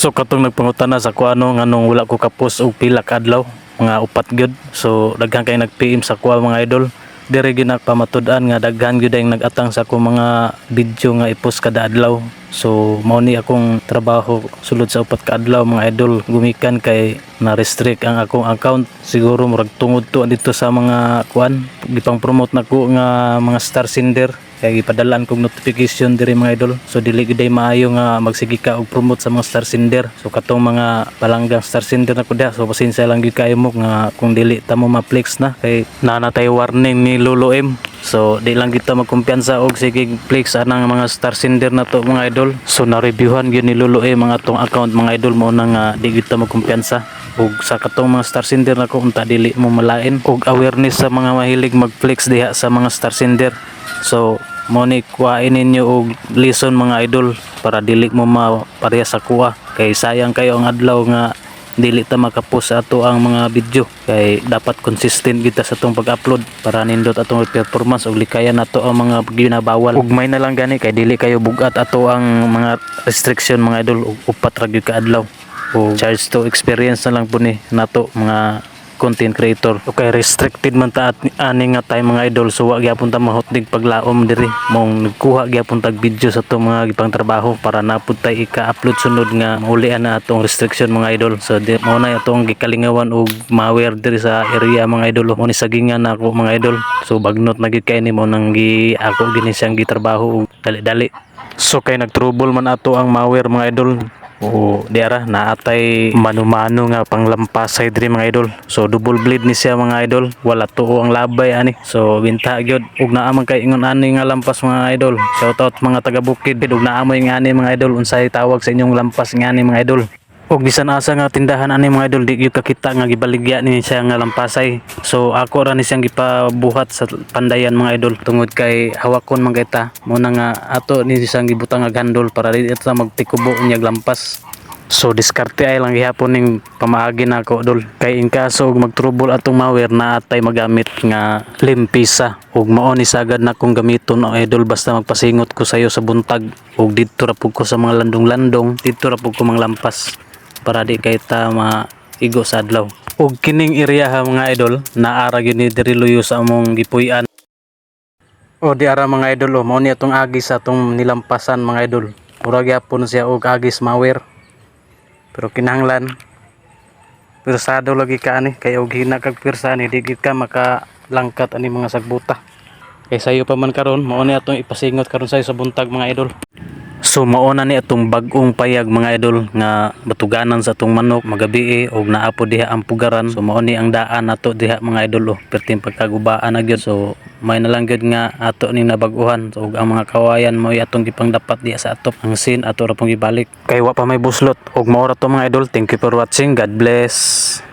So katong nagpangutana sa ko ano nganong wala ko kapos og pila ka adlaw mga upat gyud. So daghan kay nag-PM sa kuha mga idol. Dire gyud pamatud-an nga daghan gyud ang nag-atang sa akong mga video nga i-post kada adlaw. So mao ni akong trabaho sulod sa upat ka adlaw mga idol gumikan kay na-restrict ang akong account. Siguro murag tungod to dito sa mga kuan gipang promote nako nga mga star sender kaya gipadalaan kog notification diri mga idol. So dili gid ay maayo nga magsige ka og promote sa mga star sender. So katong mga palanggang star sender na ko diha so pasensya lang gyud kayo mo nga kung dili ta mo ma-flex na. Kay nanatay warning ni Lolo M. So di lang kita magkumpiyansa og sige flex anang mga star sender na to mga idol. So na-reviewhan gyud ni Lolo M mga tong account mga idol. Mo na nga di kita magkumpiyansa. Ug sa katong mga star sender na ko unta dili mo malain. Ug awareness sa mga mahilig mag-flex diha sa mga star sender. So mo ni kuhain ninyo og lesson mga idol para dili mo mapareha sa kuha. Kay sayang kayo ang adlaw nga dili ta makapost sa ato ang mga video. Kay dapat consistent kita sa atong pag-upload para nindot atong performance ug likayan nato ang mga ginabawal. Ug may na lang gani kay dili kayo bugat ato ang mga restriction mga idol upat ra gyud ka adlaw. O charge to experience na lang po ni nato mga content creator. Okay restricted man ta ani nga time mga idol. So wa gyapon ta mahutdig paglaom diri. Mong nagkuha gyapon tag video sa to mga gipang trabaho para napud tay ika-upload sunod nga maulian na atong restriction mga idol. So di mo na atong gikalingawan og maware diri sa area mga idol. Mo ni sagingan ako mga idol. So bagnot na gid kay ni mo nang gi ako gini siyang gitrabaho. Og dali-dali. So kay nagtrouble man ato ang malware mga idol o diara naatay. Mano-mano nga panglampasay diri mga idol. So double blade ni siya mga idol. Wala tuo ang labay ani. So binta gyud. Ug naa man kay ingon ani nga lampas mga idol. Shout out mga taga bukid ug naa mo nga ani mga idol. Unsay tawag sa inyong lampas nga ani mga idol ug bisan asa nga tindahan ani mga idol di gyud kakita nga gibaligya ni siya nga lampasay. So ako ra ni siyang gipabuhat sa pandayan mga idol tungod kay hawakon man kita mo na nga ato ni siyang gibutang nga gandol para di ito magtikubo unyag lampas So diskarte ay lang gihapon ning pamaagi na ako dol. Kay in kaso og magtrouble atong malware na atay magamit nga limpisa. Ug mao ni sagad na kong gamiton o idol basta magpasingot ko sayo sa buntag. Ug didto ra ko sa mga landong-landong didto ra ko manglampas para di kay ta maigo sa adlaw. Ug kining area ha mga idol naara gyud ni diri luyo sa among gipuy-an. O di ara mga idol o mao ni atong agis sa atong nilampasan mga idol. Mura gyapon siya og agis malware pero kinahanglan pirsado lagi ka ani kay og hina kag pirsa ni di ka makalangkat ani mga sagbuta kay sayo pa man karon mao ni atong ipasingot karon sayo sa buntag mga idol So mao na ni atong bag-ong payag mga idol nga batuganan sa atong manok magabi og naapo diha ang pugaran. So mao ni ang daan nato diha mga idol oh. Perting pagkagubaan na gyud. So may na lang gyud nga ato ni nabaguhan. So ug ang mga kawayan mo atong gipang dapat diha sa atop. Ang sin ato ra pong gibalik. Kay wa pa may buslot og mao ra to mga idol. Thank you for watching. God bless.